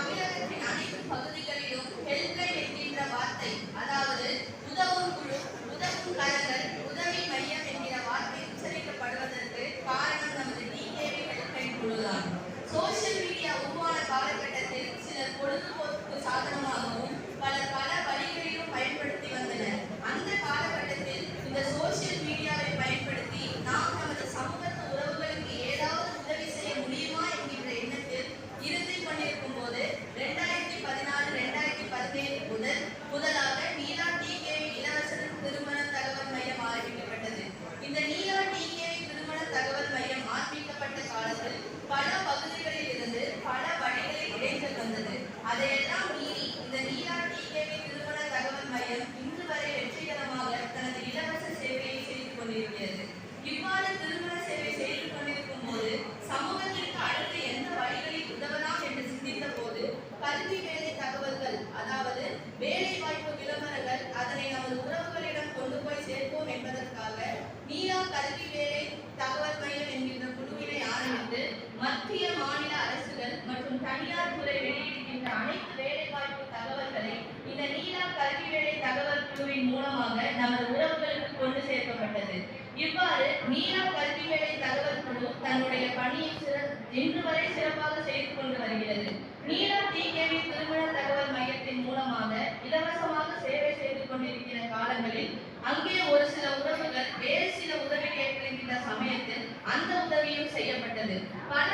தமிழகத்தின் அனைத்து பகுதிகளிலும் ஹெல்ப்லைன் என்கின்ற வார்த்தை அதாவது உதவும் குழு உதவும் கரங்கள் உதவி மையம் என்கிற வார்த்தை உச்சரிக்கப்படுவதற்கு காரணம் நமது டிகேவி ஹெல்ப்லைன் குழுதான் சோஷியல் மீடியா உருவான காலகட்டத்தில் சிலர் பொழுதுபோக்கு சாதனமாகவும் பலர் பல வழிகளிலும் பயன்படுத்தி வந்தனர் அந்த காலகட்டத்தில் இந்த சோஷியல் மீடியாவை பயன்படுத்தி நாம் நமது சமூகத்து உறவுகளுக்கு ஏதாவது உதவி செய்ய முடியுமா என்கின்ற எண்ணத்தில் இருந்து கொண்டிருக்கும் போது ரெண்டாயிரத்தி பதினாறு ரெண்டாயிரத்தி பதினேழு முதல் முதலாக நீலா டிகேவி இலவச திருமண தகவல் மையம் ஆரம்பிக்கப்பட்டது இந்த நீலா டிகேவி திருமண தகவல் மையம் ஆரம்பிக்கப்பட்ட காலத்தில் பல பகுதிகளில் இருந்து பல வழிகளில் இடைஞ்சல் வந்தது அதையெல்லாம் மீறி இந்த நீலா டிகேவி திருமண தகவல் மையம் இன்று வரை வெற்றிகரமாக தனது இலவச சேவையை செய்து கொண்டிருக்கிறது இவ்வாறு திருமண சேவை செய்து கொண்டிருக்கும் போது சமூகத்திற்கு அடுத்து எந்த வழிகளில் உதவலாம் என்று சிந்தித்த போது கல்வி வேலை தகவல்கள் அதாவது வேலை வாய்ப்பு விளம்பரங்கள் அதனை நமது உறவுகளிடம் கொண்டு போய் சேர்ப்போம் என்பதற்காக நீலா கல்வி வேலை தகவல் மையம் என்கின்ற குழுவினை ஆரம்பித்து மத்திய மாநில அரசுகள் மற்றும் தனியார் துறையில் வெளியிடுகின்ற அனைத்து வேலை வாய்ப்பு தகவல்களை இந்த நீலா கல்வி வேலை தகவல் குழுவின் மூலமாக நமது உறவுகளுக்கு கொண்டு சேர்க்கப்பட்டது. இவ்வாறு நீலா கல்வி வேலை தகவல் குழு தன்னுடைய பணியை இன்று வரை சிறப்பாக செய்து கொண்டு வருகிறது. நீலா டிகேவி திருமண தகவல் மையத்தின் மூலமாக இலவசமாக சேவை செய்து கொண்டிருக்கிற காலங்களில் அங்கே ஒரு சில உறவுகள் வேறு சில உதவி கேட்டிருக்கின்ற சமயத்தில் அந்த உதவியும் செய்யப்பட்டது. பல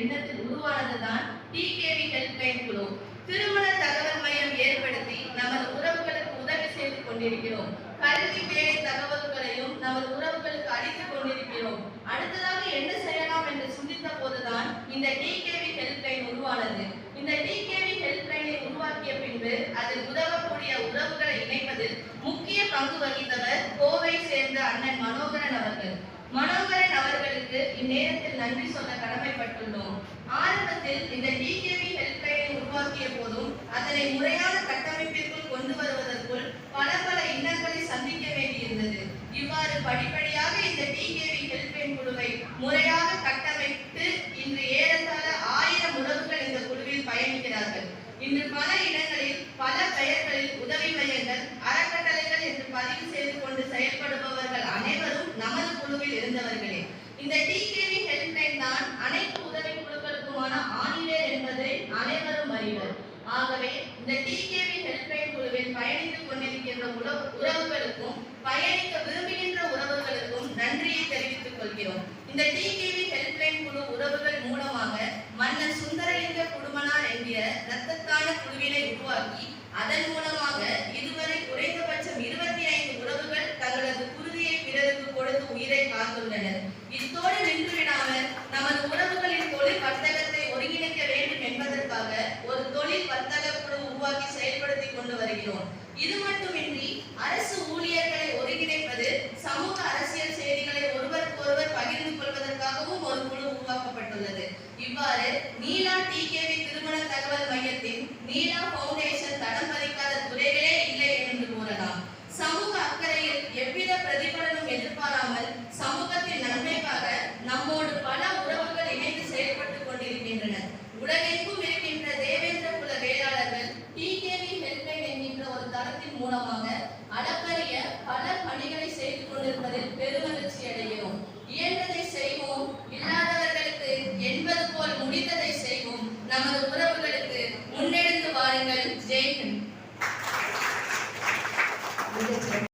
எண்ணத்தில் உருவானதுதான் டிகேவி ஹெல்ப்லைன் குழு. திருமண தகவல் மையம் ஏற்படுத்தி நமது உறவுகளுக்கு உதவி செய்து கொண்டிருக்கிறோம். கல்வி வேலை தகவல்களையும் நமது உறவுகளுக்கு அளித்துக் கொண்டிருக்கிறோம். அடுத்ததாக என்ன செய்யலாம் என்று சிந்தித்த போதுதான் இந்த டிகேவி ஹெல்ப்லைன் உருவானது. இந்த டி கேவி ஹெல்ப்லைனை உருவாக்கிய பின்பு அதில் உதவக்கூடிய உறவுகளை இணைப்பதில் முக்கிய பங்கு வகித்தவர் கோவை சேர்ந்த அண்ணன் மனோகரன் அவர்கள். மனோகரன் அவர்களுக்கு இந்நேரத்தில் நன்றி சொல்ல கடமைப்பட்டுள்ளோம். ஆரம்பத்தில் இந்த டிகேவி ஹெல்ப்லைனை உருவாக்கிய போதும் அதனை முறையான கட்டமைப்பிற்குள் கொண்டு வருவதற்குள் பல பல இன்னல்களை சந்திக்க வேண்டியிருந்தது. இவ்வாறு படிப்படியாக இந்த டிகேவி ஹெல்ப்லைன் குழுவை முறையாக கட்டமைத்து இன்று ஏறத்தாழ ஆயிரம் உறவுகள் இந்த குழுவில் பயணிக்கிறார்கள் இன்று பல இடங்களில் பல பெயர்களில் உதவி மையங்கள் அறக்கட்டளைகள் என்று பதிவு செய்து கொண்டு செயல்படுபவர்கள் அனைவரும் நமது குழுவில் இருந்தவர்களே இந்த டிகேவி ஹெல்ப்லைன் தான் அனைத்து உதவி குழுக்களுக்குமான ஆணிவேர் என்பதை அனைவரும் அறிவர். ஆகவே இந்த டிகேவி ஹெல்ப்லைன் குழுவில் பயணித்துக் கொண்டிருக்கின்ற உறவுகளுக்கும் பயணிக்க விரும்புகின்ற உறவுகளுக்கும் நன்றியை தெரிவித்துக் கொள்கிறோம். இந்த டிகேவி ஹெல்ப்லைன் குழு உறவுகள் மூலமாக மன்னர் சுந்தரலிங்க குடும்பனார் என்கிற ரத்தத்தான குழுவினை உருவாக்கி அதன் மூலமாக இது உயிரை காத்துள்ளனர். இத்தோடு நின்று விடாமல் நமது உறவுகளின் தொழில் வர்த்தகத்தை ஒருங்கிணைக்க வேண்டும் என்பதற்காக ஒரு தொழில் வர்த்தக குழு உருவாக்கி செயல்படுத்தி கொண்டு வருகிறோம். இது மட்டுமின்றி அரசு ஊழியர்களை ஒருங்கிணைப்பது சமூக அரசியல் செய்திகளை ஒருவருக்கொருவர் பகிர்ந்து கொள்வதற்காகவும் ஒரு குழு உருவாக்கப்பட்டுள்ளது. இவ்வாறு நீலா டிகேவி திருமண தகவல் மையத்தின் நீலா பவுண்டேஷன் தடம் பதிக்காத பல பணிகளை செய்து கொண்டிருப்பதில் பெருமகிழ்ச்சி அடைகிறோம். இயன்றதை செய்வோம். இல்லாதவர்களுக்கு என்பது போல் முடிந்ததை செய்வோம். நமது உறவு